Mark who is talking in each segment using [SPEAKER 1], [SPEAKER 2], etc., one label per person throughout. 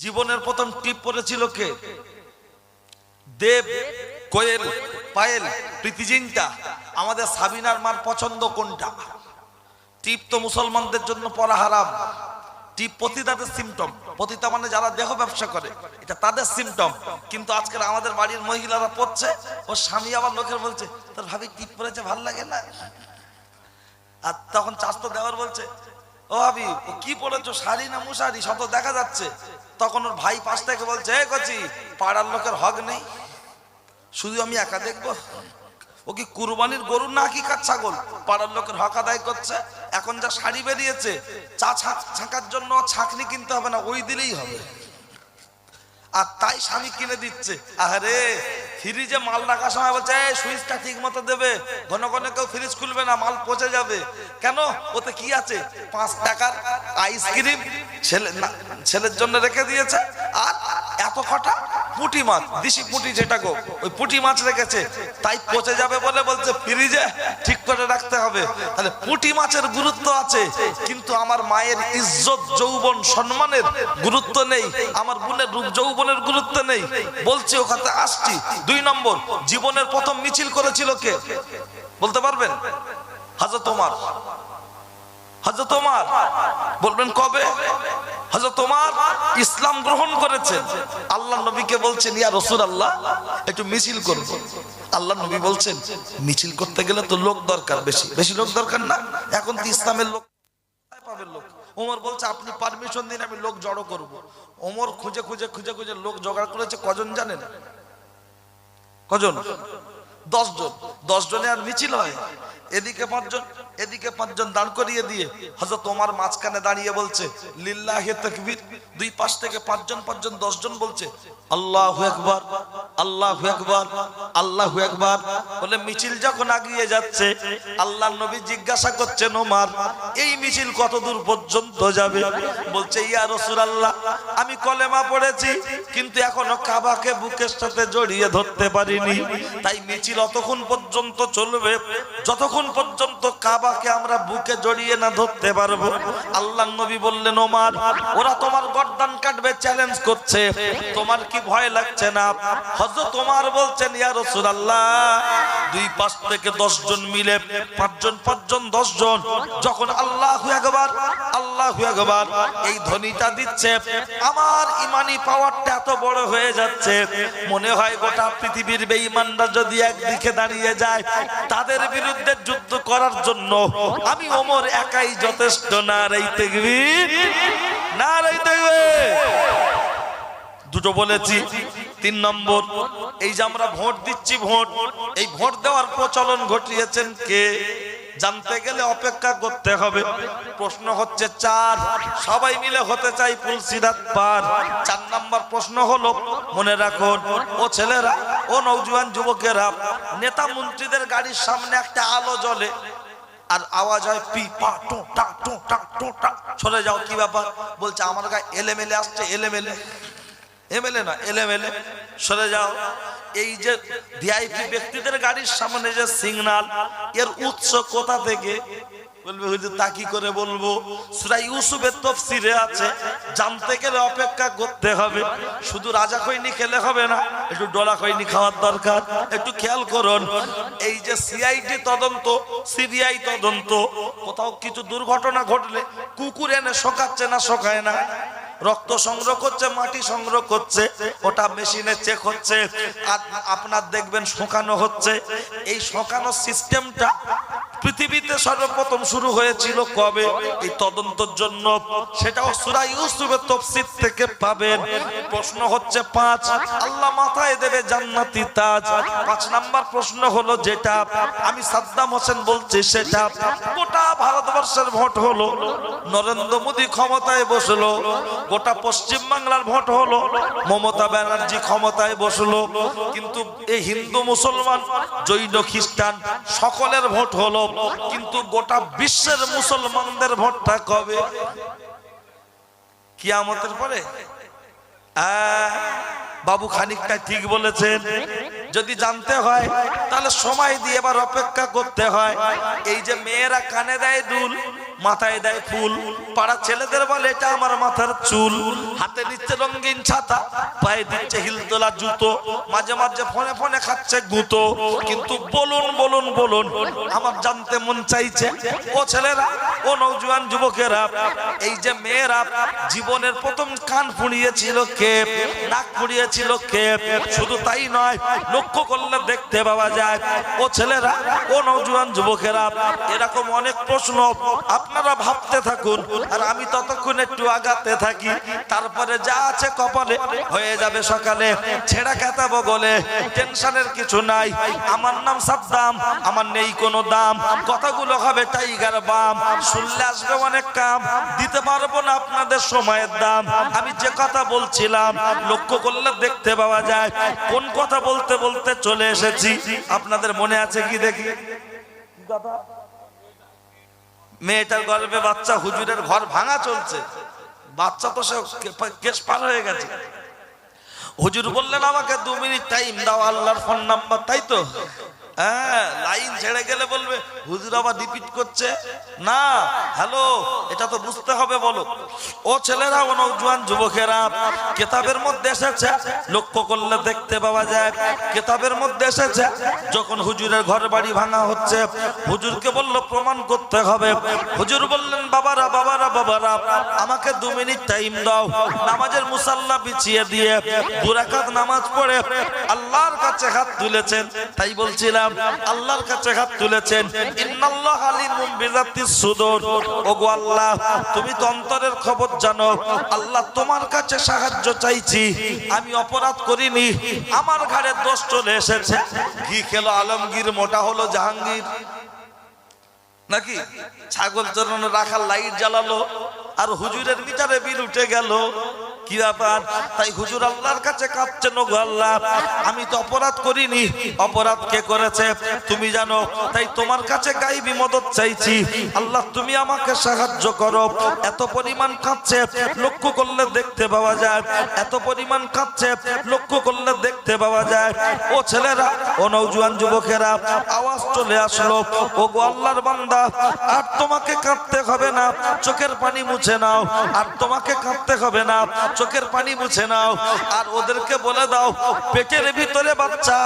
[SPEAKER 1] জীবনের প্রথম টিপ পড়েছিল কে? দেব, কোয়েল, পায়েল প্রীতিজিনটা আমাদের সাবিনার মার পছন্দ কোনটা? টিপ তো মুসলমানদের জন্য পড়া হারাম। টিপ পতিতাদের সিমটম পতিতা মানে যারা দেহ ব্যবসা করে, এটা তাদের সিমটম কিন্তু আজকের আমাদের বাড়ির মহিলারা পড়ছে, ও স্বামী আবার লোকের বলছে, তোর ভাবি টিপ পরেছে ভালো লাগে না? আর তখন চাষ তো দেওয়ার বলছে, ও ভাবি, ও কি পড়েছো? শাড়ি না মুশারি? শত দেখা যাচ্ছে। তখন ওর ভাই পাশ থেকে বলছে হে কচি, পাড়ার লোকের হক নেই। শুধু আমি একা দেখব? ও কি কুরবানির গরু না কি কাজ ছাগল? পাড়ার লোকের হক আদায় করছে। এখন যা শাড়ি বেরিয়েছে, চা ছাঁক- ছাঁকার জন্য ছাঁকনি কিনতে হবে না, ওই দিলেই হবে। আর তাই স্বামী কিনে দিচ্ছে। আরে ফ্রিজে মাল রাখার সময় বলছে সুইচটা ঠিক মতো দেবে। ঘন ঘন কেউ ফ্রিজ খুলবে না, মাল পচে যাবে। কেন? ওতে কি আছে? পাঁচ টাকার আইসক্রিম ছেলে ছেলের জন্য রেখে দিয়েছে। আর এত কটা পুঁটি মাছ, দেশি পুঁটি যেটা গো, ওই পুঁটি মাছ রেখেছে। তাই পচে যাবে বলে বলছে, ফ্রিজে ঠিক করে রাখতে হবে। তাহলে পুঁটি মাছের গুরুত্ব আছে, কিন্তু আমার মায়ের ইজ্জত, যৌবন, সম্মানের গুরুত্ব নেই। আমার বোনের রূপ, যৌবনের গুরুত্ব নেই। বলছি, ওখানে আসছি। দুই নম্বর, জীবনের প্রথম মিছিল করেছিল কে? বলতে পারবেন? হাজর তোমার হাজর তোমার বলবেন কবে? হাজর তোমার ইসলাম গ্রহণ করেছেন। আল্লাহ নবীকে বলছেন, ইয়া রসুল আল্লাহ একটু মিছিল করব। আল্লাহ নবী বলছেন, মিছিল করতে গেলে তো লোক দরকার বেশি। বেশি লোক দরকার না? এখন তো ইসলামের লোক পাবেন লোক। ওমর বলছে, আপনি পারমিশন দিন, আমি লোক জড়ো করব। ওমর খুঁজে খুঁজে খুঁজে খুঁজে লোক জোগাড় করেছে। কজন জানেন? কজন? দশ জন দশ জনে আর মিছিল হয়। এদিকে পাঁচজন। এদিকে পাঁচজন দাঁড় করিয়ে দিয়ে হজরত তোমার মাঝখানে দাঁড়িয়ে বলছে, লিল্লাহে তকবীর। দুই পাশ থেকে পাঁচজন পাঁচজন দশ জন বলছে, আল্লাহু একবার আল্লাহু একবার আল্লাহু একবার বলে মিছিল যখন আগিয়ে যাচ্ছে আল্লাহ নবী জিজ্ঞাসা করছেন, ওমার, এই মিছিল কত দূর পর্যন্ত যাবে? বলছে, ইয়া রাসূলুল্লাহ, আমি কলেমা পড়েছি, কিন্তু এখনও কাবাকে বুকের সাথে জড়িয়ে ধরতে পারিনি। তাই মিছিল অতক্ষণ পর্যন্ত চলবে, যতক্ষণ পর্যন্ত কাবাকে আমরা বুকে জড়িয়ে না ধরতে পারব। আল্লাহ নবী বললেন, ওমার, ওরা তোমার গর্দান কাটবে চ্যালেঞ্জ করছে। তোমার কি ভয় লাগছে না? হযরত তোমার বলছেন, ইয়া রাসূলুল্লাহ, দুই পাশ থেকে দশ জন মিলে, পাঁচজন পাঁচজন দশ জন যখন আল্লাহু আকবার আল্লাহু আকবার, এই ধ্বনিটা দিচ্ছে, আমার ইমানি পাওয়ারটা এত বড় হয়ে যাচ্ছে। মনে হয় গোটা পৃথিবীর বেঈমানরা যদি একদিকে দাঁড়িয়ে যায়, তাদের বিরুদ্ধে যুদ্ধ করার জন্য আমি ওমর একাই যথেষ্ট না রাই তেগবীর না রাই দুটো বলেছি। তিন নম্বর, এই যে আমরা ভোট দিচ্ছি ভোট, এই ভোট দেওয়ার প্রচলন ঘটিয়েছেন কে? জানতে গেলে অপেক্ষা করতে হবে। প্রশ্ন হচ্ছে চার। সবাই মিলে হতে চাই পুলসিরাত পার। চার নাম্বার প্রশ্ন হলো, মনে রাখুন ও ছেলেরা, ও নৌজওয়ান যুবকেরা, নেতা মন্ত্রীদের গাড়ির সামনে একটা আলো জ্বলে। আর আওয়াজ হয় পি, পা, টো, টা টো টা টো, টা। সরে যাও, কি ব্যাপার? বলছে, আমার গায়ে এলেমেলে আসছে, এলেমেলে। এমএলএ না, এলেমেলে। সরে যাও। এই যে ভিআইপি ব্যক্তিদের গাড়ির সামনে যে সিগন্যাল এর উৎস কোথা থেকে? তা কি করে বলব? ইউসুফের আছে, জানতে গেলে অপেক্ষা করতে হবে। শুধু রাজা খেলে হবে না, একটু ডলা খাওয়ার দরকার। একটু খেয়াল করুন, এই যে তদন্ত তদন্ত, কোথাও কিছু দুর্ঘটনা ঘটলে কুকুর এনে শোকাচ্ছে না, শোকায় না। রক্ত সংগ্রহ করছে, মাটি সংগ্রহ করছে, ওটা মেশিনে চেক হচ্ছে আপনার দেখবেন শোকানো হচ্ছে। এই শোকানো সিস্টেমটা পৃথিবীতে সর্বপ্রথম শুরু হয়েছিল কবে? এই তদন্তর জন্য। সেটাও সূরা ইউসুফের তাফসীর থেকে পাবেন। প্রশ্ন হচ্ছে পাঁচ, আল্লাহ মাথায় দেবে জান্নাতি তাজ। পাঁচ নাম্বার প্রশ্ন হলো যেটা, আমি সাদ্দাম হোসেন বলছি সেটা, গোটা ভারতবর্ষের ভোট হলো, নরেন্দ্র মোদী ক্ষমতায় বসল গোটা পশ্চিম বাংলার ভোট হলো। মমতা ব্যানার্জি ক্ষমতায় বসল। কিন্তু এই হিন্দু মুসলমান, জৈন, খ্রিস্টান সকলের ভোট হলো। কিন্তু গোটা বিশ্বের মুসলমানদের ভোটটা কবে? কিয়ামতের পরে? বাবু খানিকটা ঠিক বলেছেন। যদি জানতে হয়, তাহলে সময় দিয়ে এবার অপেক্ষা করতে হয়। এই যে মেয়েরা কানে দেয় দুল মাথায় দেয় ফুল। পাড়া ছেলেদের বলে, এটা আমার মাথার চুল। হাতে নিচ্ছে রঙিন ছাতা, পায়ে দিচ্ছে হিলতোলা জুতো, মাঝে মাঝে ফোনে ফোনে খাচ্ছে গুঁতো। কিন্তু বলুন বলুন বলুন, আমার জানতে মন চাইছে, ও ছেলেরা, ও নৌজওয়ান যুবকেরা, এই যে মেয়েরা, জীবনের প্রথম কান ফুড়িয়েছিল কে নাক ফুড়িয়েছিল কে শুধু তাই নয়, লক্ষ্য করলে দেখতে পাওয়া যায়, ও ছেলেরা, ও নৌজওয়ান যুবকেরা, এরকম অনেক প্রশ্ন আপনারা ভাবতে থাকুন, আর আমি ততক্ষণ একটু আগাতে থাকি। তারপরে যা আছে কপালে হয়ে যাবে সকালে। ছেঁড়া খেতাবো বলে, টেনশনের কিছু নাই। আমার নাম সাদ্দাম, আমার নেই কোনো দাম। কথাগুলো হবে টাইগার বাম। শুনলে আসবে অনেক কাম। দিতে পারব না আপনাদের সময়ের দাম। আমি যে কথা বলছিলাম, লক্ষ্য করলে দেখতে পাওয়া যায়। কোন কথা বলতে বলতে চলে এসেছি। আপনাদের মনে আছে কি দেখি? মেয়েটার গর্ভে বাচ্চা হুজুরের ঘর ভাঙা চলছে। বাচ্চা তো সে পার হয়ে গেছে। হুজুর বললেন, আমাকে দু মিনিট টাইম দাও, আল্লাহর ফোন নাম্বার তাই তো? হ্যাঁ লাইন ছেড়ে গেলে বলবে, হুজুর আবার রিপিট করছে। না হ্যালো এটা তো বুঝতে হবে, বলো। ও ছেলেরা, ও নৌজওয়ান যুবকেরা, কেতাবের মধ্যে এসেছে, লক্ষ্য করলে দেখতে পাওয়া যায়, কেতাবের মধ্যে এসেছে, যখন হুজুরের ঘর বাড়ি ভাঙা হচ্ছে, হুজুরকে বলল, প্রমাণ করতে হবে। হুজুর বললেন, বাবারা বাবারা বাবারা, আমাকে দু মিনিট টাইম দাও। নামাজের মুসাল্লা বিছিয়ে দিয়ে দুরাকাত নামাজ পড়ে আল্লাহর কাছে হাত তুলেছেন। তাই বলছিলাম আল্লাহর কাছে হাত তুলেছেন। ইন্নাল্লাহ আলিমুম বিজাতিস সুদূর। ওগো আল্লাহ, তুমি তো অন্তরের খবর জানো। আল্লাহ তোমার কাছে সাহায্য চাইছি। আমি অপরাধ করিনি। আমার ঘাড়ে দোষ চলে এসেছে। ঘি খেলো আলমগীর, মোটা হলো জাহাঙ্গীর। নাকি? ছাগল চরানো রাখার লাইট জ্বালালো। আর হুজুরের মিটারে বিল উঠে গেল। কি ব্যাপার? তাই হুজুর আল্লাহর কাছে কাঁদছেন গো আল্লাহ। আমি তো অপরাধ করিনি। অপরাধ কে করেছে? তুমি জানো, তাই তোমার কাছে গাইবি মদত চাইছি। আল্লাহ, তুমি আমাকে সাহায্য করো। এত পরিমাণ কাঁদছে, লক্ষ্য করলে দেখতে পাওয়া যায়। এত পরিমাণ কাঁদছে, লক্ষ্য করলে দেখতে পাওয়া যায়। ও ছেলেরা, ও নৌজওয়ান যুবকেরা, আওয়াজ চলে আসলো। ও গো আল্লাহর বান্দা, আর তোমাকে কাঁদতে হবে না, চোখের পানি মুছে নাও, আর তোমাকে কাঁদতে হবে না, চোখের পানি মুছে নাও, আর ওদেরকে বলে দাও, পেটের ভিতরে বাচ্চা,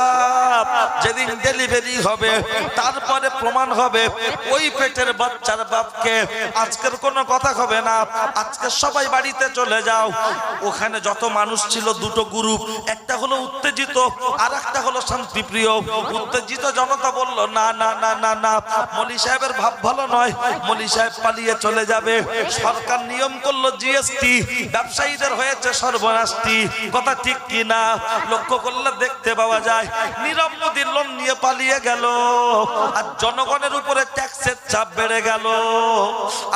[SPEAKER 1] যেদিন ডেলিভারি হবে, তারপরে প্রমাণ হবে, ওই পেটের বাচ্চার বাপকে। আজকের কোনো কথা হবে না, আজকে সবাই বাড়িতে চলে যাও। ওখানে যত মানুষ ছিল, দুটো গ্রুপ, একটা হলো উত্তেজিত আর একটা হলো শান্তিপ্রিয়। উত্তেজিত জনতা বলল, না না না না না। মলি সাহেবের ভাব ভালো নয়, মলি সাহেব পালিয়ে চলে যাবে। সরকার নিয়ম করল জিএসটি ব্যবসায়ীদের হয়েছে সর্বনাশটি। কথা ঠিক কি না লক্ষ্য করলে দেখতে পাওয়া যায়, নীরব মোদীর লোন নিয়ে পালিয়ে গেল। আর জনগণের উপরে ট্যাক্সের চাপ বেড়ে গেল।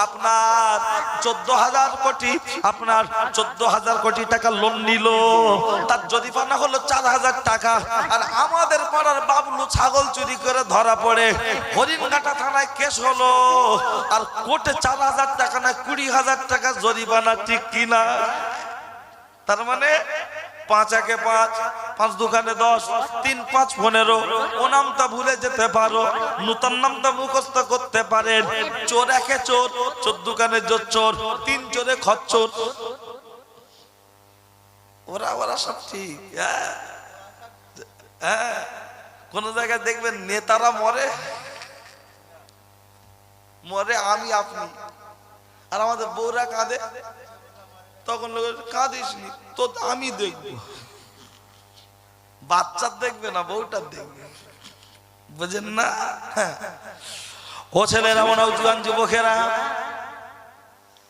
[SPEAKER 1] আপনার চোদ্দ হাজার কোটি, আপনার চোদ্দ হাজার কোটি টাকা লোন নিল। তার যদি জরিমানা হলো চার হাজার টাকা। আর আমাদের পাড়ার বাবলু ছাগল চুরি করে ধরা পড়ে। হরিণঘাটা থানায় কেস হলো। আর কোর্টে চার হাজার টাকা না কুড়ি হাজার টাকা জরিমানা, ঠিক কিনা তার মানে পাঁচ একে পাঁচ পাঁচ দোকানে দশ, তিন পাঁচ পনেরো ও নামটা ভুলে যেতে পারো, নূতন নামটা মুখস্থ করতে পারেন। চোর একে চোর চোর দোকানে জোর চোর, তিন চোরে খচ্চোর ওরা ওরা সব ঠিক হ্যাঁ? হ্যাঁ? কোন জায়গায় দেখবেন নেতারা মরে। মরে আমি আপনি। আর আমাদের বউরা কাঁদে। তখন লোক কাঁদিস নি তো আমি দেখব। বাচ্চার দেখবে না বউটার দেখবে। বুঝেন না। ও ছেলেরা মনে উজ্জ্বল যুবকেরা।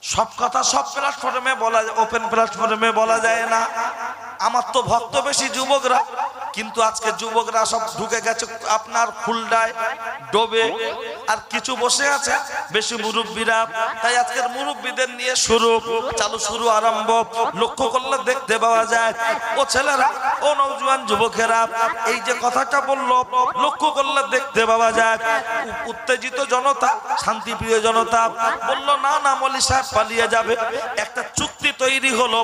[SPEAKER 1] সব কথা সব প্ল্যাটফর্মে বলা যায় ওপেন প্ল্যাটফর্মে বলা যায় না। আমার তো ভক্ত বেশি যুবকরা, কিন্তু আজকে যুবকরা সব ঢুকে গেছে আপনার ফুলডায় ডোবে। আর কিছু বসে আছে, বেশি মুরব্বীরা। তাই আজকের মুরব্বীদের নিয়ে শুরু, চালু শুরু, আরম্ভ। লক্ষ্য করলে দেখতে পাওয়া যায়, ও ছেলেরা, ও নৌজওয়ান যুবকেরা, এই যে কথাটা বলল, লক্ষ্য করলে দেখতে পাওয়া যায় উত্তেজিত জনতা, শান্তিপ্রিয় জনতা বলল, না না, মলি সাহেব, পালিয়ে যাবে। একটা চুক্তি তৈরি হলো,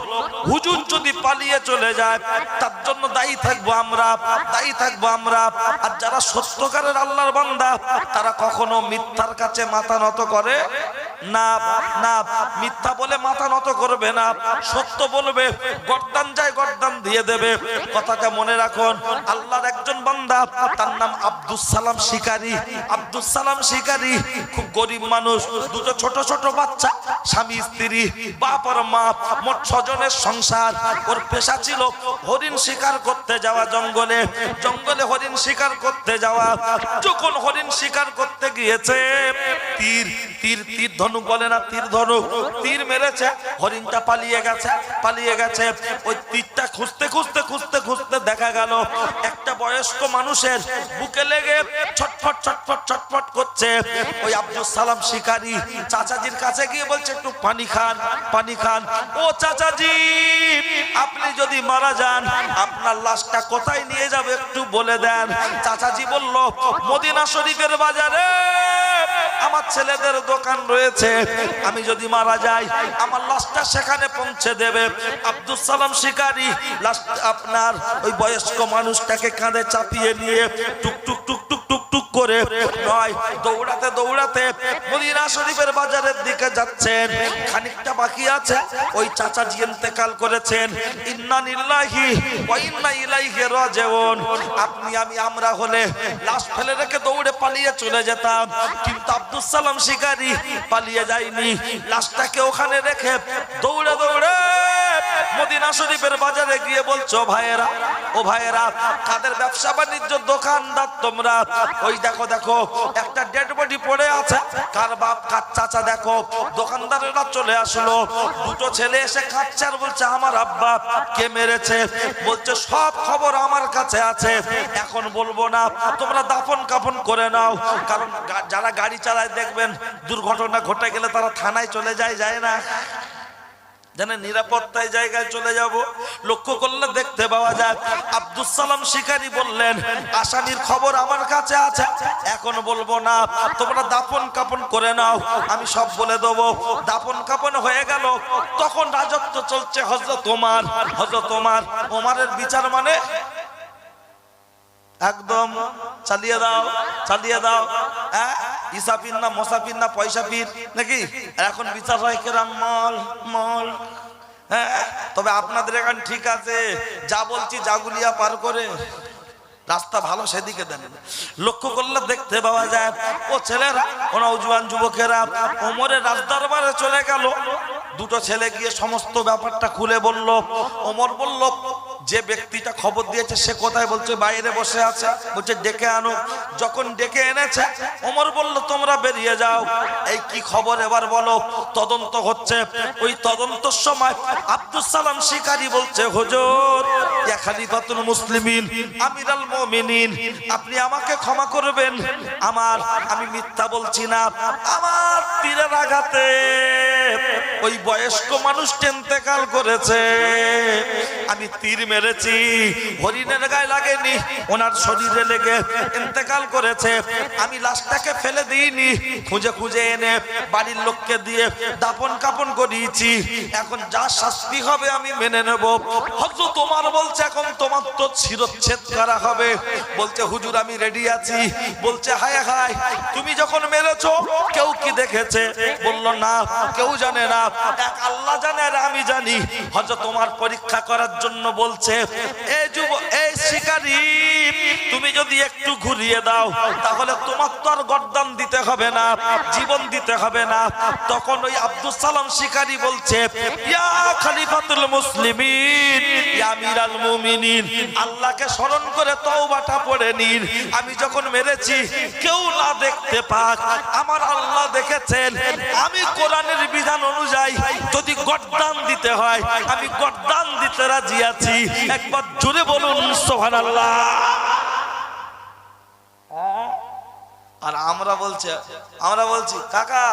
[SPEAKER 1] হুজুর যদি পালিয়ে চলে যায়, তার জন্য দায়ী থাকব আমরা, দায়ী থাকব আমরা। আর যারা সত্যকারের আল্লাহর বান্দা, তারা কখনো মিথ্যার কাছে মাথা নত করে? না না, মিথ্যা বলে মাথা নত করবে না, সত্য বলবে, গর্দান যায়, গর্দান দিয়ে দেবে। কথাটা মনে রাখুন, আল্লাহর একজন বান্দা, তার নাম আব্দুস সালাম শিকারী। আব্দুস সালাম শিকারী, খুব গরিব মানুষ, দুটো ছোট ছোট বাচ্চা, স্বামী, স্ত্রী, বাপ আর মা, মোট ছজনের সংসার। ওর পেশা ছিল হরিণ শিকার করতে যাওয়া জঙ্গলে। জঙ্গলে হরিণ শিকার করতে যাওয়া, যখন হরিণ শিকার করতে গিয়েছে, তীর তীর তীর ধনুক বলে না, তীর ধনুক তীর মেরেছে, হরিণটা পালিয়ে গেছে পালিয়ে গেছে। ওই তীরটা খুঁজতে খুঁজতে খুঁজতে খুঁজতে দেখা গেল, একটা বয়স্ক মানুষের বুকে লেগে ছটফট ছটফট ছটফট করছে। ওই আব্দুল সালাম শিকারী চাচাজির কাছে গিয়ে বলছে, একটু পানি খান পানি খান। ও চাচাজি, আপনি যদি মারা যান, আপনার লাশটা কোথায় নিয়ে যাবে একটু বলে দেন। চাচাজি বলল, মদিনা শরীফের বাজারে আমার ছেলেদের দোকান রয়েছে। আমি যদি মারা যাই, আমার লাশটা সেখানে পৌঁছে দেবে। আব্দুল সালাম শিকারী, লাশ আপনার ওই বয়স্ক মানুষটাকে কাঁধে চাপিয়ে নিয়ে টুক টুক টুক টুক টুক টুক করে নয়, দৌড়াতে দৌড়াতে মদিনা শরীফের বাজারের দিকে যাচ্ছেন। খানিকটা বাকি আছে, ওই চাচা চাচাজি ইন্তেকাল করেছেন। ইন্না নিল্লাহি ওয়া ইন্না ইলাইহি রাজিউন। আপনি, আমি, আমরা হলে লাশ ফেলে রেখে দৌড়ে পালিয়ে চলে যেতাম। কিন্তু আব্দুল সালাম শিকারী পালিয়ে যায়নি। লাশটাকে ওখানে রেখে দৌড়ে দৌড়ে মদিনা শরীফের বাজারে গিয়ে বলছো, ভাইয়েরা, ও ভাইয়েরা, কাদের ব্যবসা বাণিজ্য দোকানদার তোমরা? ওই দেখো দেখো, একটা ডেড বডি পড়ে আছে। কার বাপ, কার চাচা, দেখো, দোকানদারেরা চলে আসলো। দুটো ছেলে এসে খাচ্ছে আর বলছে, আমার আব্বা কে মেরেছে? বলছে, সব খবর আমার কাছে আছে। এখন বলব না, তোমরা দাফন কাফন করে নাও। কারণ যারা গাড়ি চালায় দেখবেন, দুর্ঘটনা ঘটে গেলে তারা থানায় চলে যায় যায় না। জানেন নিরাপত্তায় জায়গায় চলে যাব। লক্ষ্য করলে দেখতে পাওয়া যায় আব্দুল সালাম শিকারী বললেন, আসামির খবর আমার কাছে আছে। এখন বলব না, তোমরা দাপন কাপন করে নাও, আমি সব বলে দেবো। দাপন কাপন হয়ে গেল। তখন রাজত্ব চলছে হজরত তোমার হজরত তোমার ওমারের বিচার মানে একদম চালিয়ে দাও চালিয়ে দাও হ্যাঁ? ইসাফির না মোসাফির না পয়সা পীর নাকি এখন বিচার হয় কেরাম, মল মল। হ্যাঁ? তবে আপনাদের এখন ঠিক আছে, যা বলছি জাগুলিয়া পার করে, রাস্তা ভালো সেদিকে দেন। লক্ষ্য করলে দেখতে পাওয়া যায়, ও ছেলেরা ও নৌজওয়ান যুবকেরা, ওমরের রাজদরবারে চলে গেল। দুটো ছেলে গিয়ে সমস্ত ব্যাপারটা খুলে বলল, ওমর বলল যে ব্যক্তিটা খবর দিয়েছে, সে কোথায় বলছে, বাইরে বসে আছে, বলছে, ডেকে আনো। যখন ডেকে এনেছে, ওমর বলল, তোমরা বেরিয়ে যাও। এই কি খবর এবার বলো? তদন্ত হচ্ছে। ওই তদন্তর সময় আব্দুল সালাম শিকারী বলছে, হুজুর খালিফাতুল মুসলিমিন, আমিরাল মুমিনিন, আপনি আমাকে ক্ষমা করবেন। আমার, আমি মিথ্যা বলছি না। আমার তীরের আঘাতে ওই বয়স্ক মানুষটা ইন্তেকাল করেছে। আমি তীর মেরেছি। হরিণের গায়ে লাগেনি, ওনার শরীরে লেগে ইন্তেকাল করেছে। আমি লাশটাকে ফেলে দিইনি, খুঁজে খুঁজে এনে বাড়ির লোককে দিয়ে দাপন কাপন করিয়েছি। এখন যা শাস্তি হবে আমি মেনে নেব। হয়তো তোমার বলছে, এখন তোমার তো শিরচ্ছেদ করা হবে। বলছে, হুজুর, আমি রেডি আছি। বলছে, হায় হায়, তুমি যখন মেরেছ, কেউ কি দেখেছে? বলল, না, কেউ জানে না। এক আল্লাহ জানে আর আমি জানি। হয়তো তোমার পরীক্ষা করার জন্য বলছে এই যুব এই শিকারী, তুমি যদি একটু ঘুরিয়ে দাও, তাহলে তোমার তো আর গর্দান দিতে হবে না, জীবন দিতে হবে না। তখন ওই আব্দুল সালাম শিকারী বলছে, ইয়া খলিফাতুল মুসলিমিন আমিরাল মুমিনিন, আল্লাহকে স্মরণ করে তওবাটা পড়ে নিন। আমি যখন মেরেছি, কেউ না দেখতে পাক। আমার আল্লাহ দেখেছেন। আমি কোরআনের বিধান অনুযায়ী যদি দিতে হয়। আমি গর্দান দিতে রাজি আছি। একবার জোরে বলুন, সুবহানাল্লাহ। আর আমরা বলছে, আমরা বলছি, কাকা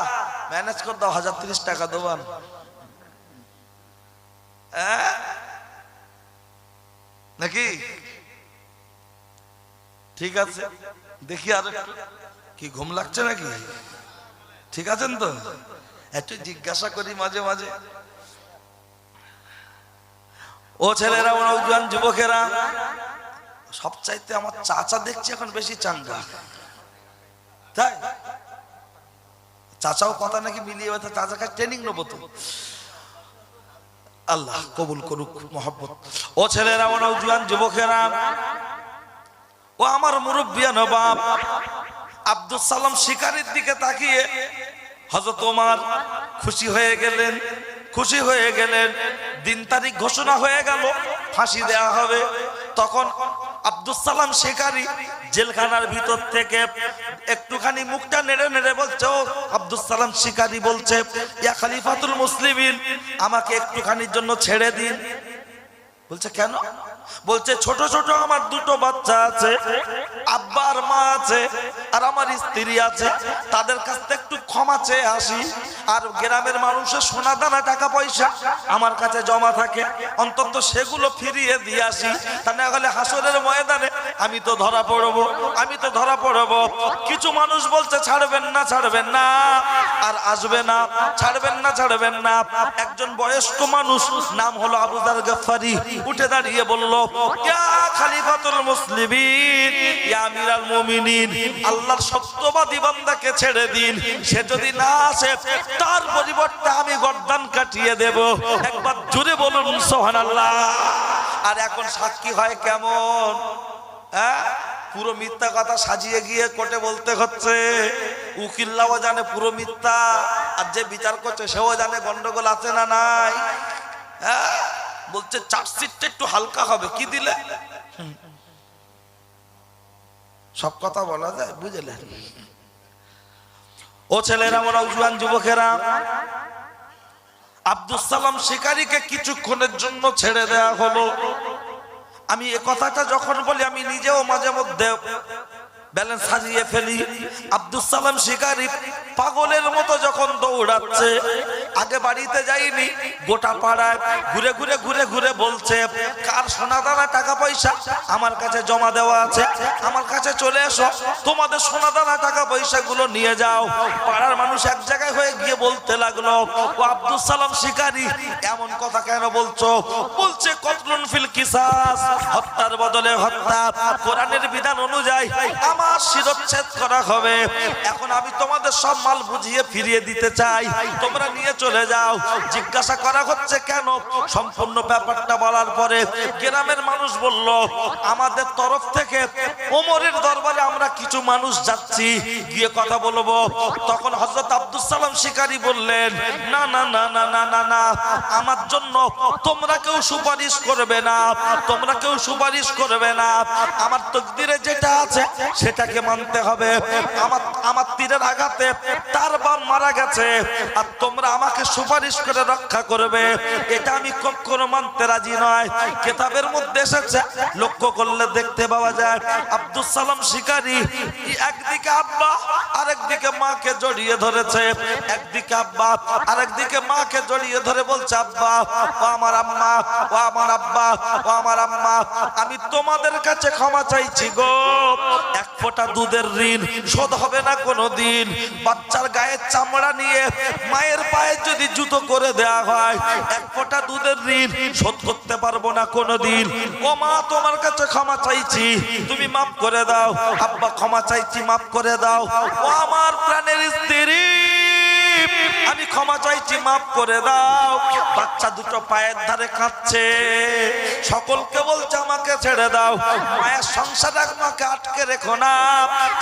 [SPEAKER 1] ম্যানেজ করে দাও, হাজার তিরিশ টাকা দেবান হ্যাঁ? নাকি? ঠিক আছে, দেখি আর কি ঘুম লাগছে নাকি? ঠিক আছেন তো? একটু জিজ্ঞাসা করি মাঝে মাঝে। ও ছেলেরা, ও নৌজওয়ান যুবকেরা সব চাইতে আমার চাচা দেখছি এখন বেশি চাঙ্গা। তাই? চাচাও কথা নাকি মিলিয়ে হয়তো চাচার ট্রেনিং নেব তো। আল্লাহ কবুল করুক মোহাম্মত ও ছেলেরা, ও নৌজুয়ান যুবকেরা, ও আমার মুরব্বিয়া নবাব আব্দুল সালাম শিকারের দিকে তাকিয়ে হজরত ওমর খুশি হয়ে গেলেন। খুশি হয়ে গেলেন। দিন তারিখ ঘোষণা হয়ে গেল, ফাঁসি দেয়া হবে। তখন আব্দুল সালাম শিকারি জেলখানার ভিতর থেকে একটুখানি মুখটা নেড়ে নেড়ে বলছে, ও আব্দুল সালাম শিকারি বলছে, ইয়া খালিফাতুল মুসলিমিন, আমাকে একটুখানির জন্য ছেড়ে দিন। বলছে, কেন? বলছে, ছোট ছোট আমার দুটো বাচ্চা আছে, আব্বা আর মা আছে, আর আমার স্ত্রী আছে। তাদের কাছ থেকে একটু ক্ষমা চেয়ে আসি। আর গ্রামের মানুষের সোনা দানা, টাকা পয়সা আমার কাছে জমা থাকে। অন্তত সেগুলো ফিরিয়ে দিয়ে আসি। তা না হলে হাসরের ময়দানে আমি তো ধরা পড়ব, আমি তো ধরা পড়ব। কিছু মানুষ বলছে, ছাড়বেন না ছাড়বেন না। আর আসবে না, ছাড়বেন না ছাড়বেন না। একজন বয়স্ক মানুষ, নাম হলো আবুদার গফারি, উঠে দাঁড়িয়ে বলল ইয়া খালিফাতুল আল্লাহর ছেড়ে দিন। সে যদি না তার পরিবর্তে আমি কাটিয়ে একবার আর এখন সাক্ষী হয় কেমন? হ্যাঁ? পুরো মিথ্যা কথা সাজিয়ে গিয়ে কোর্টে বলতে হচ্ছে। উকিল্লাও জানে পুরো মিথ্যা। আর যে বিচার করছে, সেও জানে গন্ডগোল আছে না নাই। হ্যাঁ? বলছে চার্জশিটটা একটু হালকা হবে, কি দিলে? সব কথা বলা যায়, বুঝলেন? ও ছেলেরা মোরা জুয়ান যুবকেরা আব্দুল সালাম শিকারীকে কিছুক্ষণের জন্য ছেড়ে দেয়া হলো। আমি এ কথাটা যখন বলি, আমি নিজেও মাঝে মধ্যে ব্যালেন্স হারিয়ে ফেলি। আব্দুল সালাম শিকারি পাগলের মতো যখন দৌড়াচ্ছে, আগে বাড়িতে যাইনি, গোটা পাড়ায় ঘুরে ঘুরে ঘুরে ঘুরে বলছে, কার সোনা দানা, টাকা পয়সা? আমার কাছে জমা দেওয়া আছে। আমার কাছে চলে এসো। তোমাদের সোনা দানা, টাকা পয়সা গুলো নিয়ে যাও। পাড়ার মানুষ এক জায়গায় হয়ে গিয়ে বলতে লাগল, ও আব্দুল সালাম শিকারি, এমন কথা কেন বলছো? বলছে, কতলুন ফিল কিসাস, হত্যার বদলে হত্যা। কোরআনের বিধান অনুযায়ী আমার শিরচ্ছেদ করা হবে। এখন আমি তোমাদের সব মাল বুঝিয়ে ফিরিয়ে দিতে চাই। তোমরা নিয়ে চলে যাও। জিজ্ঞাসা করা হচ্ছে কেন? সম্পূর্ণ ব্যাপারটা বলার পরে গ্রামের মানুষ বলল, আমাদের তরফ থেকে ওমরের দরবারে আমরা কিছু মানুষ যাচ্ছি। গিয়ে কথা বলব। তখন হজরত আব্দুল সালাম শিকারী বললেন, না না না না না না না, আমার জন্য তোমরা কেউ সুপারিশ করবে না। তোমরা কেউ সুপারিশ করবে না। আমার তকদিরে যেটা আছে সেটাকে মানতে হবে। আমার আমার তীরের আঘাতে তার বাপ মারা গেছে, আর তোমরা আমাকে সুপারিশ করে রক্ষা করবে। এটা আমি কখনো মানতে রাজি নয়। কেতাবের মধ্যে এসেছে, লক্ষ্য করলে দেখতে পাওয়া যায় আব্দুল সালাম শিকারী একদিকে আব্বা, আরেকদিকে মাকে জড়িয়ে ধরেছে। একদিকে আব্বা, আরেকদিকে মাকে জড়িয়ে ধরে বলছে, আব্বা, ও আমার আম্মা, ও আমার আব্বা, ও আমার আম্মা, আমি তোমাদের কাছে ক্ষমা চাইছি গো। এক ফোঁটা দুধের ঋণ শোধ হবে না কোনো দিন বাচ্চার গায়ের চামড়া নিয়ে মায়ের পায়ে যদি জুতো করে দেয়া হয়, এক ফোঁটা দুধের ঋণ শোধ করতে পারব না কোনো দিন ও মা, তোমার কাছে ক্ষমা চাইছি। তুমি মাফ করে দাও। আব্বা, ক্ষমা চাইছি, মাফ করে দাও। ও আমার প্রাণের স্ত্রী। আমি ক্ষমা চাইছি, মাফ করে দাও। বাচ্চা দুটো পায়ের ধারে কাঁদছে। সকলকে বলছে, আমাকে ছেড়ে দাও। মায়ের সংসার আমাকে আটকে রেখো না।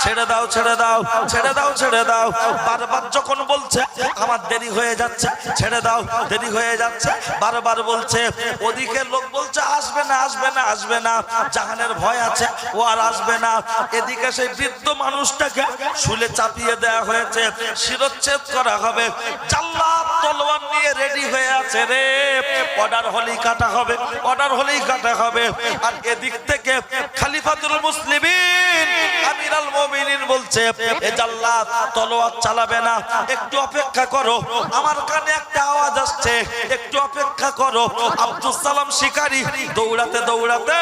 [SPEAKER 1] ছেড়ে দাও ছেড়ে দাও ছেড়ে দাও ছেড়ে দাও। বারবার যখন বলছে, আমার দেরি হয়ে যাচ্ছে, ছেড়ে দাও, দেরি হয়ে যাচ্ছে। বারবার বলছে, ওদিকে লোক বলছে, আসবে না আসবে না আসবে না। জাহানের ভয় আছে, ও আর আসবে না। এদিকে সেই বৃদ্ধ মানুষটাকে শুলে চাপিয়ে দেয়া হয়েছে। শিরচ্ছেদ করা হবে। জাল্লাদ তলোয়ার রেডি হয়ে আছে রে। অর্ডার হলেই কাটা হবে অর্ডার হলেই কাটা হবে। আর এদিক থেকে বলছে তলোয়ার চালাবে না। একটু অপেক্ষা করো, আমার কানে একটা আওয়াজ আসছে। একটু অপেক্ষা করো আব্দুল সালাম শিকারী, দৌড়াতে দৌড়াতে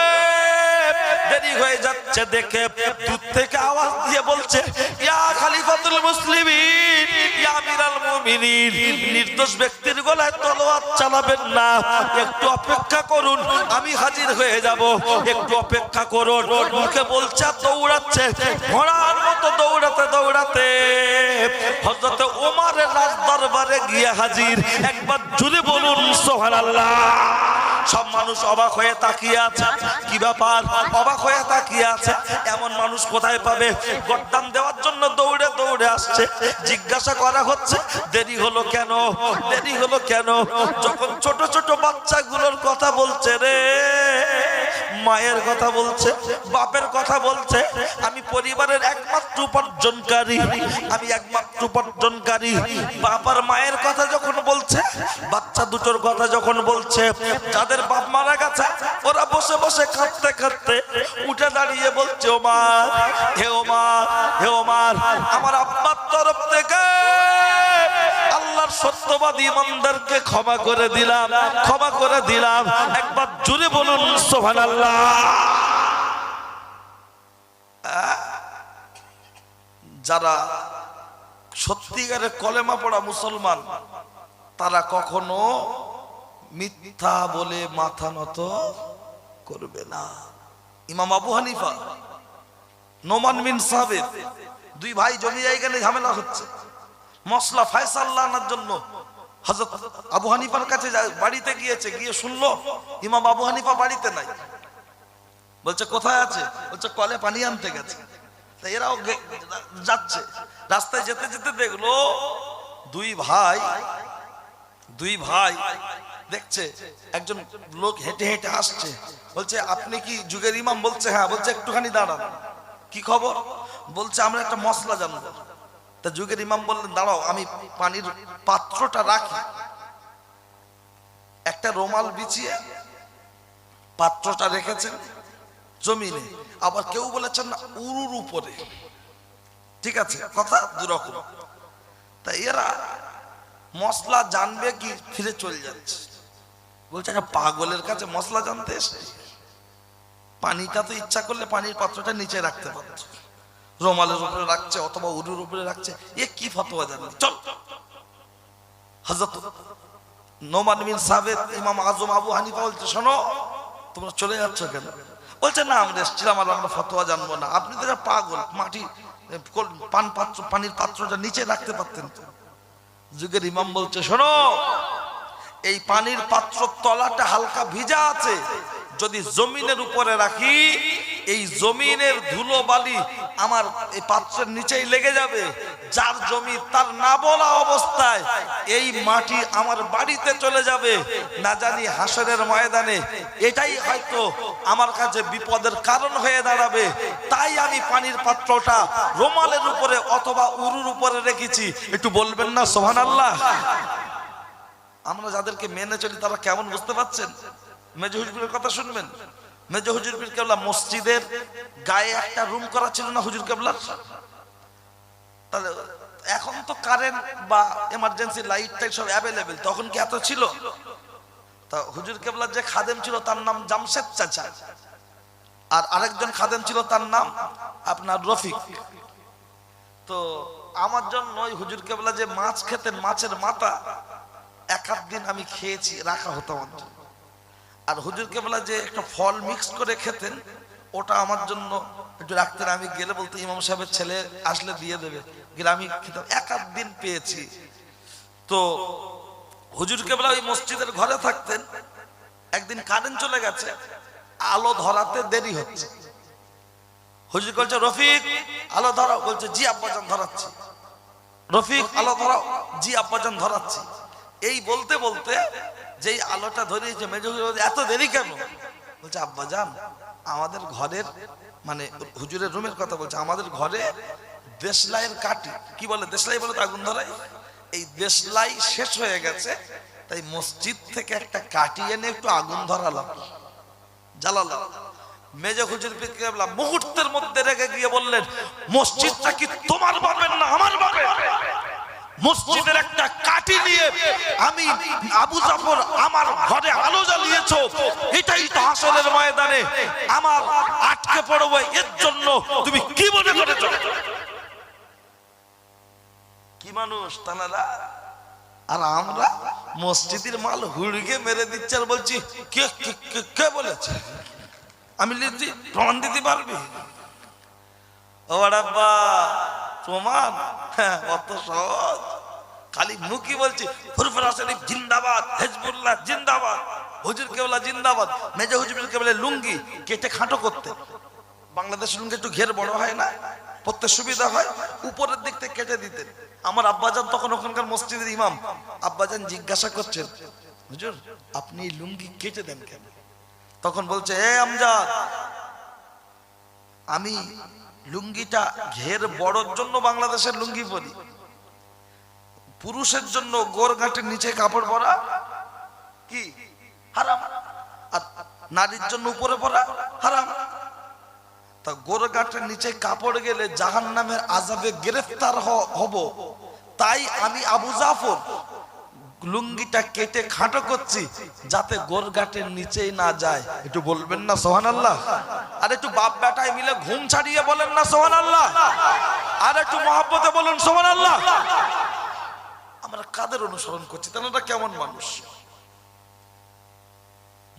[SPEAKER 1] দেরি হয়ে যাচ্ছে দেখে দূর থেকে আওয়াজ দিয়ে বলছে, ইয়া খালিফাতুল মুসলিমিন, ইয়া মুমিনিন, নির্দোষ ব্যক্তির গলায় তলোয়ার চালাবেন না। একটু অপেক্ষা করুন, আমি হাজির হয়ে যাব। একটু অপেক্ষা করুন, মুখে বলছে দৌড়াচ্ছে, ঘোড়ার মতো দৌড়াতে দৌড়াতে। হযরতে ওমরের রাজ দরবারে গিয়ে হাজির। একবার জুড়ে বলুন, সুবহানাল্লাহ। সব মানুষ অবাক হয়ে তাকিয়ে আছে। কি ব্যাপার? অবাক হয়ে তাকিয়ে আছে। এমন মানুষ কোথায় পাবে? গদ্দাম দেওয়ার জন্য দৌড়ে দৌড়ে আসছে। জিজ্ঞাসা করা হচ্ছে, দেরি হলো কেন? দেরি হলো কেন? যখন ছোট ছোট বাচ্চাগুলোর কথা বলছে রে, মায়ের কথা বলছে, বাপের কথা বলছে, আমি পরিবারের একমাত্র উপার্জনকারী, আমি একমাত্র উপার্জনকারী। বাবার মায়ের কথা যখন বলছে, বাচ্চা দুটোর কথা যখন বলছে যাদের বাপ মারা গেছে। ওরা বসে বসে কাঁদতে কাঁদতে উঠে দাঁড়িয়ে বলছে ওমার হে ওমার হে ওমার আমার আব্বার তরফ থেকে আল্লাহর সত্যবাদী ক্ষমা করে দিলাম, ক্ষমা করে দিলাম। একবার জুড়ে বলুন সোহান আল্লাহ যারা সত্যিকারের কলেমা পড়া মুসলমান, তারা কখনো মিথ্যা বলে মাথা নত করবে না। ইমাম আবু হানিফা, নোমান বিন সাহেব দুই ভাই জমি জায়গা ঝামেলা হচ্ছে। মশলা ফায়সাল্লাহ আনার জন্য হযরত আবু হানিফার কাছে বাড়িতে গিয়েছে, গিয়ে শুনলো, ইমাম আবু হানিফা বাড়িতে নাই। বলছে, কোথায় আছে? বলছে, কলে পানি আনতে গেছে। এরাও যাচ্ছে। রাস্তায় যেতে যেতে দেখল, দুই ভাই দুই ভাই দেখছে, একজন লোক হেঁটে হেঁটে আসছে। বলছে, আপনি কি যুগের ইমাম? বলছে হ্যাঁ। বলছে, একটুখানি দাঁড়ান। কি খবর? বলছে, আমরা একটা মশলা জানব। তা যুগের ইমাম বললেন, দাঁড়াও, আমি পানির পাত্রটা রাখি। একটা রোমাল বিছিয়ে পাত্রটা রেখেছেন জমিনে। আবার কেউ বলেছেন না, উরুর উপরে। ঠিক আছে, কথা দুরকম। তা এরা মশলা জানবে কি, ফিরে চলে যাচ্ছে। বলছে একটা পাগলের কাছে মশলা জানতে এসে? পানিটা তো ইচ্ছা করলে পানির পাত্রটা নিচে রাখতে পারত। রোমালের উপরে রাখছে অথবা উরুর উপরে রাখছে। এ কি ফতোয়া জানে চল। হজরত নোমান বিন সাবেদ ইমাম আজম আবু হানিফা বলছে, শোনো, তোমরা চলে যাচ্ছ কেন? বলছে, না, আমরা এসেছিলাম আর আমরা ফতোয়া জানব না। আপনি তো পাগল। মাটি পান পাত্র, পানির পাত্রটা নিচে রাখতে পারতেন যুগের ইমাম বলছে, শোনো এই পানির পাত্র তলাটা হালকা ভিজা আছে। যদি জমিনের উপরে রাখি, এই জমিনের ধুলো বালি আমার এই পাত্রের নিচেই লেগে যাবে। যার জমি তার না বলা অবস্থায় এই মাটি আমার বাড়িতে চলে যাবে। না জানি হাসরের ময়দানে এটাই হয়তো আমার কাছে বিপদের কারণ হয়ে দাঁড়াবে। তাই আমি পানির পাত্রটা রোমালের উপরে অথবা উরুর উপরে রেখেছি। একটু বলবেন না সোহান আল্লাহ আমরা যাদেরকে মেনে চলি, তারা কেমন বুঝতে পারছেন? মেজো হুজুরের কথা শুনবেন? মেজো হুজুর পীর কেবলা মসজিদের গায়ে একটা রুম করা ছিল না হুজুর কেবলার? তাহলে এখন তো কারেন্ট বা এমার্জেন্সি লাইট টাইট সব অ্যাভেলেবেল তখন কি এত ছিল? তা হুজুর কেবলার যে খাদেম ছিল, তার নাম জামশেদ চাচা। আর আরেকজন খাদেম ছিল, তার নাম আপনার রফিক। তো আমার জন্য ওই হুজুর কেবলা যে মাছ খেতেন, মাছের মাথা এক আধ দিন আমি খেয়েছি, রাখা হতো আমার। আর হুজুর কেবলা যে একটা ফল মিক্স করে খেতেন, ওটা আমার জন্য একটু রাখতেন। আমি গেলে বলতে ইমাম সাহেবের ছেলে আসলে দিয়ে দেবে। গেলে আমি খেতাম, এক আধ দিন পেয়েছি। তো হুজুর কেবলা ওই মসজিদের ঘরে থাকতেন, একদিন কারেন্ট চলে গেছে, আলো ধরাতে দেরি হচ্ছে। হুজুর বলছে, রফিক, আলো ধরাও। বলছে, জি আব্বাজান ধরাচ্ছি। রফিক, আলো ধরাও। জি আব্বাজান ধরাচ্ছি। এই বলতে বলতে যেই আলোটা ধরিয়েছে মেজো হুজুর বলছে, এত দেরি কেন? বলছে আব্বাজান আমাদের ঘরের মানে হুজুরের রুমের কথা বলছে আমাদের ঘরে দেশলাইয়ের কাটি কি বলে দেশলাই বলে আগুন ধরাই এই দেশলাই শেষ হয়ে গেছে তাই মসজিদ থেকে একটা কাটি এনে একটু আগুন ধরালাম জ্বালালাম। মেজে হুজুর কেবলা মুহূর্তের মধ্যে রেগে গিয়ে বললেন মসজিদটা কি তোমার বাপের না আমার বাপের? মসজিদের একটা কাটি নিয়ে আমি আবু জাফর আমার ঘরে আলো জ্বালিয়েছো। এটাই তো আসলের ময়দানে। আমার আটকে পড়ব। এর জন্য তুমি কি মনে করেছ? কি মানুষ, তানারা? আর আমরা? মসজিদের মাল হুড়কে মেরে দিচ্ছে আর বলছি, কে, কে- বলেছে? আমি প্রমাণ দিতে পারবি? হ্যাঁ, সহজ। খালি জিন্দাবাদ হেজবুল্লাহ জিন্দাবাদ হুজুর কেবলা জিন্দাবাদ মেজা হুজুর লুঙ্গি কেটে খাটো করতে। বাংলাদেশের লুঙ্গি একটু ঘের বড় হয় না? পড়তে সুবিধা হয়? উপরের দিক থেকে কেটে দিতেন আমার আব্বাজান তখন ওখানকার মসজিদের ইমাম। আব্বাজান জিজ্ঞাসা করছেন হুজুর আপনি লুঙ্গি কেটে দেন কেন? তখন বলছে এ আমজাদ আমি লুঙ্গিটা ঘের বড়র জন্য বাংলাদেশের লুঙ্গি পরি। পুরুষের জন্য গোর ঘাটের নিচে কাপড় পরা, কি? হারাম। আর নারীর জন্য উপরে পরা, হারাম। তা গোর ঘাটের নিচে কাপড় গেলে জাহান নামের আজাবে গ্রেফতার হব। তাই আমি আবু জাফর লুঙ্গিটা কেটে খাটো করছি, যাতে গোরঘাটের নিচেই না যায়। একটু বলবেন না সোহান আল্লাহ আর একটু বাপ বেটায় মিলে ঘুম ছাড়িয়ে বলেন না সোহান আল্লাহ আর একটু মহাব্বতে বলুন সোহান আল্লাহ আমরা কাদের অনুসরণ করছি? তাহলে কেমন মানুষ?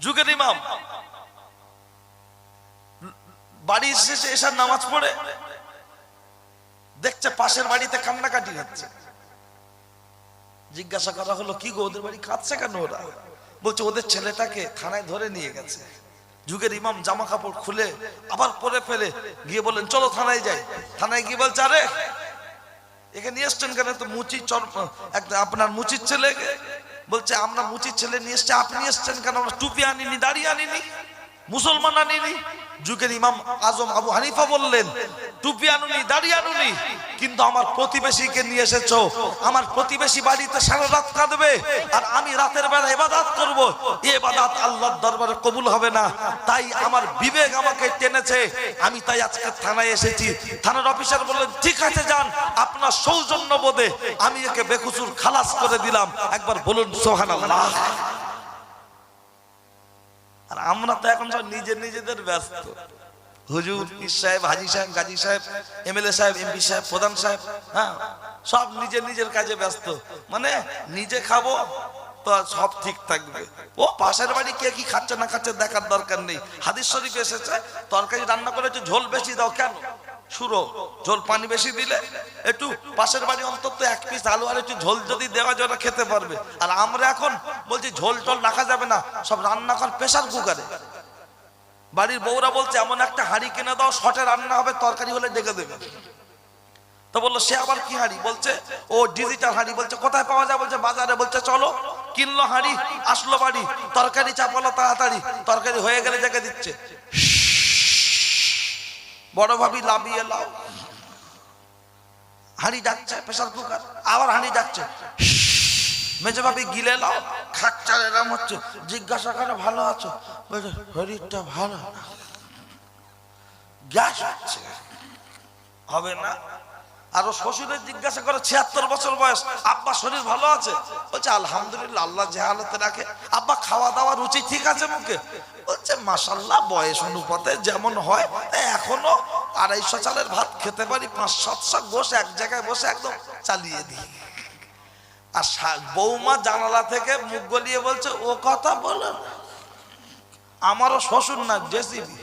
[SPEAKER 1] যুগের ইমাম। বাড়ি শেষে এসার নামাজ পড়ে, দেখছে পাশের বাড়িতে কান্নাকাটি হচ্ছে। জিজ্ঞাসা করা হলো, কি গো, ওদের বাড়ি কাঁদছে কেন ওরা? বলছে, ওদের ছেলেটাকে থানায় ধরে নিয়ে গেছে। যুগের ইমাম জামা কাপড় খুলে আবার পরে ফেলে গিয়ে বললেন, চলো থানায় যাই। থানায় গিয়ে বলছে, আরে এখানে নিয়ে এসছেন কেন? তো মুচি আপনার মুচির ছেলে বলছে, আমরা মুচির ছেলে নিয়ে এসছি, আপনি এসছেন কেন? আমরা টুপি আনিনি দাঁড়িয়ে আনিনি। মুসলমান আনিনি, যুগের ইমাম আজম আবু হানিফা বললেন, টুপি আনুনি দাঁড়িয়ে আনুনি, কিন্তু আমার প্রতিবেশীকে নিয়ে এসেছ। আমার প্রতিবেশী বাড়িতে সারা রাত কাঁদবে, আর আমি রাতের বেলা এবাদাত করব। এবাদাত আল্লাহর দরবারে কবুল হবে না। তাই আমার বিবেক আমাকে টেনেছে। আমি তাই আজকে থানায় এসেছি। থানার অফিসার বললেন, ঠিক আছে, যান। আপনার সৌজন্য বোধে আমি একে বেকুচুর খালাস করে দিলাম। একবার বলুন সোহানাল্লাহ আর আমরা তো এখন সব নিজের নিজেদের ব্যস্ত। হুজুর, পীর সাহেব, হাজি সাহেব, গাজী সাহেব, এমএলএ সাহেব, এমপি সাহেব, প্রধান সাহেব হ্যাঁ সব নিজের নিজের কাজে ব্যস্ত। মানে নিজে খাব তো সব ঠিক থাকবে। ও, পাশের বাড়ি কে কি খাচ্ছে না খাচ্ছে দেখার দরকার নেই। হাদিস শরীফ এসেছে, তরকারি রান্না করেছে, ঝোল বেশি দাও কেন? শুরো। ঝোল পানি বেশি দিলে একটু পাশের বাড়ি অন্তত এক পিস আলু আর একটু ঝোল যদি দেওয়া যায় খেতে পারবে। আর আমরা এখন বলছি ঝোল টোল রাখা যাবে না, সব রান্না কর প্রেশার কুকারে বাড়ির বউরা বলছে, এমন একটা হাঁড়ি কিনে দাও, শটে রান্না হবে, তরকারি হলে ডেকে দেবে। তো বলল, সে আবার কি হাঁড়ি? বলছে, ও ডিজিটাল হাঁড়ি। বলছে, কোথায় পাওয়া যায়? বলছে, বাজারে। বলছে, চলো, কিনলো হাঁড়ি, আসলো বাড়ি, তরকারি চাপালো তাড়াতাড়ি, তরকারি হয়ে গেলে ডেকে দিচ্ছে। বড় ভাবি লাভিয়ে লাও হাঁড়ি যাচ্ছে প্রেশার কুকার। আবার হাঁড়ি যাচ্ছে। মেজে ভাবি গিলে লাও খাচ্চার এরম হচ্ছে। জিজ্ঞাসা করে, ভালো আছো? শরীরটা ভালো গ্যাস হচ্ছে। হবে না। আরও শ্বশুরের জিজ্ঞাসা করে, ছিয়াত্তর বছর বয়স, আব্বা শরীর ভালো আছে? বলছে, আলহামদুলিল্লাহ, আল্লাহ যে হালতে রাখে। আব্বা খাওয়া দাওয়া রুচি ঠিক আছে মুখে? বলছে মাসাল্লাহ বয়স অনুপাতে যেমন হয়, এখনও আড়াইশো চালের ভাত খেতে পারি, পাঁচ সাতশো গোস এক জায়গায় বসে একদম চালিয়ে দিই। আর বৌমা জানালা থেকে মুখ গলিয়ে বলছে, ও কথা বলে আমারও শ্বশুর না, জেসিবি।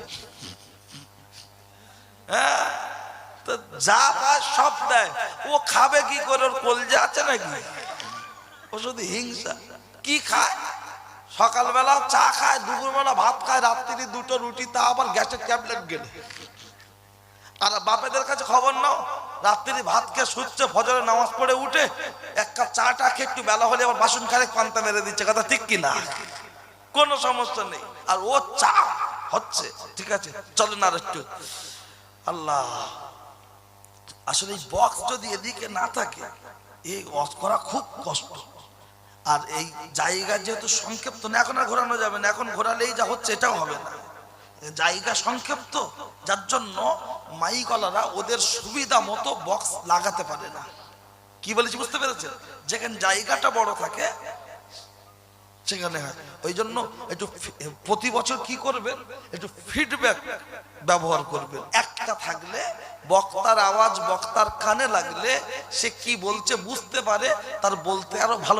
[SPEAKER 1] হ্যাঁ? তো যা পায় সব দেয় ও খাবে কি করে? ওর কলজা আছে নাকি? ও শুধু হিংসা। কি খায়? সকালবেলা চা খায়, দুপুরবেলা ভাত খায় রাত্রি দুটো রুটি, তা আবার গ্যাসের ট্যাবলেট গেলে। আর বাপেদের কাছে খবর নাও রাত্রি ভাত খেয়ে শুচ্ছে ফজরে নামাজ পড়ে উঠে, এক কাপ চাটা খেয়ে একটু বেলা হলে আবার বাসন খারে পান্তা মেরে দিচ্ছে। কথা ঠিক কি না কোনো সমস্যা নেই। আর ও চা হচ্ছে। ঠিক আছে, চলেন আর একটু আল্লাহ। আসলে এই বক্স যদি এদিকে না থাকে, এই করা খুব কষ্ট। আর এই জায়গা যেহেতু সংক্ষিপ্ত, না এখন আর ঘোরানো যাবে না, এখন ঘোরালেই যা হচ্ছে এটাও হবে না। জায়গা সংক্ষিপ্ত, যার জন্য মাইকলারা ওদের সুবিধা মতো বক্স লাগাতে পারে না। কি বলেছি বুঝতে পেরেছেন? যেখানে জায়গাটা বড় থাকে সেখানে হয়। ওই জন্য একটু প্রতি বছর কি করবেন? একটু ফিডব্যাক ব্যবহার করবেন। একটা থাকলে বক্তার আওয়াজ বক্তার কানে লাগলে সে কি বলছে বুঝতে পারে, তার বলতে আরও ভালো